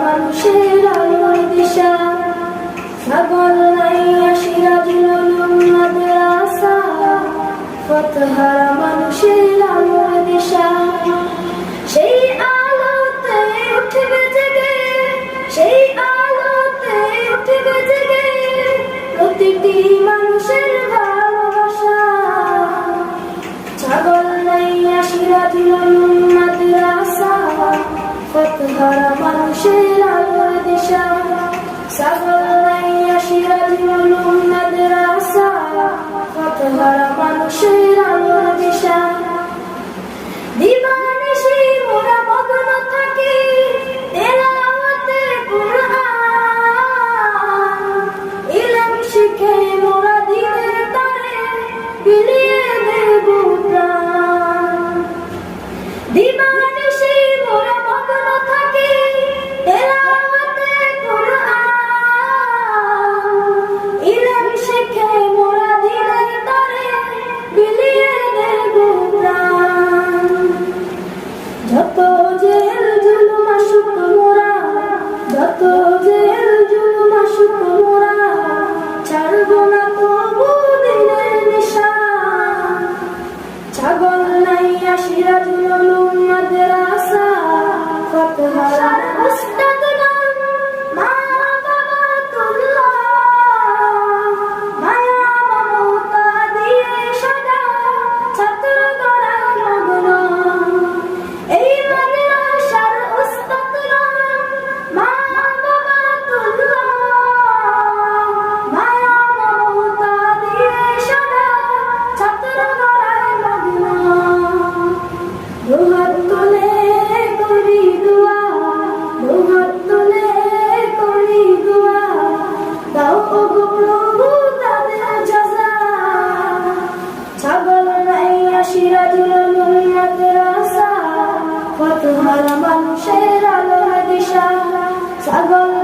মানুষের আলোর দিশা। সিরাজুল উলুম মাদ্রাসা ফতহারা মানুষের আলোর দিশা ছাগল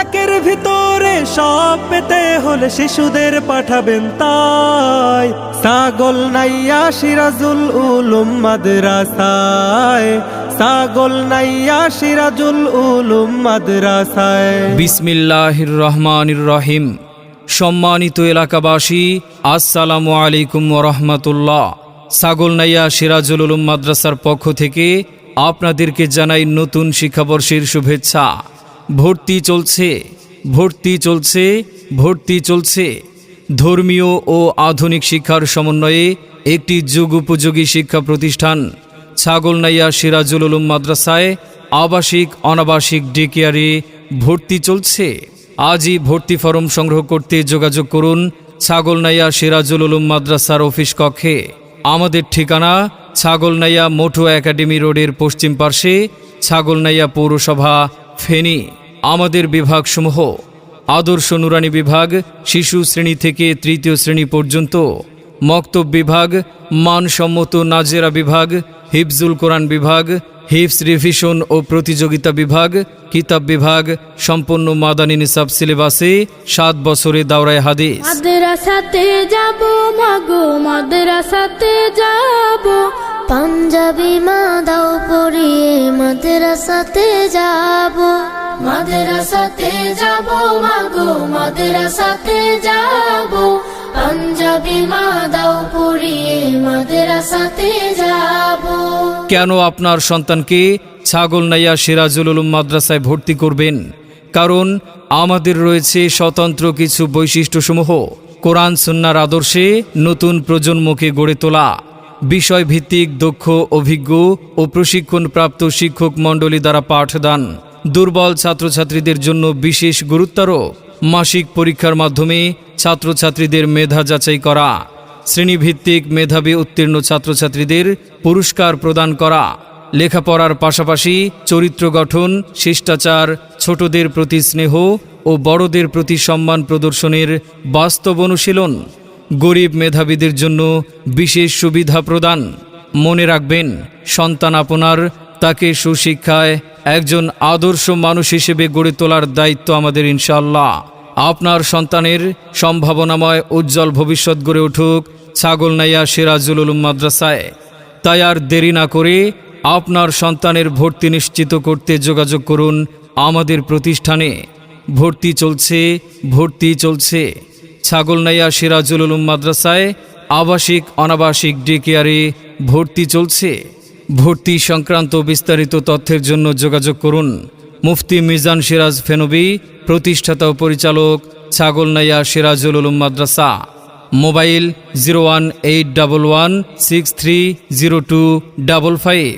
একের ভিতরে সব পেতে হলে শিশুদের পাঠাবেন তাই। সাগল নাইয়া সিরাজুল উলুম মাদ্রাসায়। সাগল নাইয়া সিরাজুল উলুম মাদ্রাসায়। বিসমিল্লাহির রহমানির রহিম। সম্মানিত এলাকাবাসী, আসসালামু আলাইকুম রহমতুল্লাহ। সাগলনাইয়া সিরাজুল উলুম মাদ্রাসার পক্ষ থেকে আপনাদেরকে জানাই নতুন শিক্ষাবর্ষের শুভেচ্ছা। ভর্তি চলছে ভর্তি চলছে ভর্তি চলছে। ধর্মীয় ও আধুনিক শিক্ষার সমন্বয়ে একটি যুগ উপযোগী শিক্ষা প্রতিষ্ঠান ছাগলনাইয়া সিরাজুল উলুম মাদ্রাসায় আবাসিক অনাবাসিক ডেকেয়ারে ভর্তি চলছে। আজই ভর্তি ফরম সংগ্রহ করতে যোগাযোগ করুন ছাগলনাইয়া সিরাজুল উলুম মাদ্রাসার অফিস কক্ষে। আমাদের ঠিকানা ছাগলনাইয়া মোটো একাডেমি রোডের পশ্চিম পার্শ্বে ছাগলনাইয়া পৌরসভা, ফেনী। আমাদের বিভাগসমূহ, আদর্শ নুরানি বিভাগ, শিশু শ্রেণি থেকে তৃতীয় শ্রেণি পর্যন্ত, মক্তব বিভাগ, মানসম্মত নাজেরা বিভাগ, হিফজুল কোরআন বিভাগ হিফস রিভিশন ও প্রতিযোগিতা বিভাগ, কিতাব বিভাগ সম্পূর্ণ মাদানী নিসাব সিলেবাসে সাত বছরে দাওরায় হাদিস। পাঞ্জাবি মা দাও পড়িয়ে মাদ্রাসাতে যাব। মাদ্রাসাতে যাব মাগো মাদ্রাসাতে যাব। পাঞ্জাবি মা দাও পড়িয়ে মাদ্রাসাতে যাব। কেন আপনার সন্তানকে ছাগল নাইয়া সিরাজুল উলুম মাদ্রাসায় ভর্তি করবেন? কারণ আমাদের রয়েছে স্বতন্ত্র কিছু বৈশিষ্ট্যসমূহ। কোরআন সুন্নার আদর্শে নতুন প্রজন্মকে গড়ে তোলা। বিষয়ভিত্তিক, দক্ষ, অভিজ্ঞ ও প্রশিক্ষণপ্রাপ্ত শিক্ষক মণ্ডলী দ্বারা পাঠদান। দুর্বল ছাত্রছাত্রীদের জন্য বিশেষ গুরুত্বারোপ মাসিক পরীক্ষার মাধ্যমে ছাত্রছাত্রীদের মেধা যাচাই করা, শ্রেণীভিত্তিক মেধাবী উত্তীর্ণ ছাত্রছাত্রীদের পুরস্কার প্রদান করা, লেখাপড়ার পাশাপাশি চরিত্র গঠন, শিষ্টাচার, ছোটদের প্রতি স্নেহ ও বড়দের প্রতি সম্মান প্রদর্শনের বাস্তব অনুশীলন। গরিব মেধাবীদের জন্য বিশেষ সুবিধা প্রদান। মনে রাখবেন, সন্তান আপনার তাকে সুশিক্ষায় একজন আদর্শ মানুষ হিসেবে গড়ে তোলার দায়িত্ব আমাদের ইনশাল্লাহ আপনার সন্তানের সম্ভাবনাময় উজ্জ্বল ভবিষ্যৎ গড়ে উঠুক ছাগলনাইয়া সিরাজুল উলুম মাদ্রাসায়। তাই আর দেরি না করে আপনার সন্তানের ভর্তি নিশ্চিত করতে যোগাযোগ করুন আমাদের প্রতিষ্ঠানে। ভর্তি চলছে ভর্তি চলছে। ছাগলনাইয়া সিরাজুল উলুম মাদ্রাসায় আবাসিক, অনাবাসিক ডে কেয়ারে ভর্তি চলছে। ভর্তি সংক্রান্ত বিস্তারিত তথ্যের জন্য যোগাযোগ করুন। মুফতি মিজান সিরাজ ফেনবি, প্রতিষ্ঠাতা ও পরিচালক ছাগলনাইয়া সিরাজুল উলুম মাদ্রাসা। Mobile zero one eight double one six three zero two double five.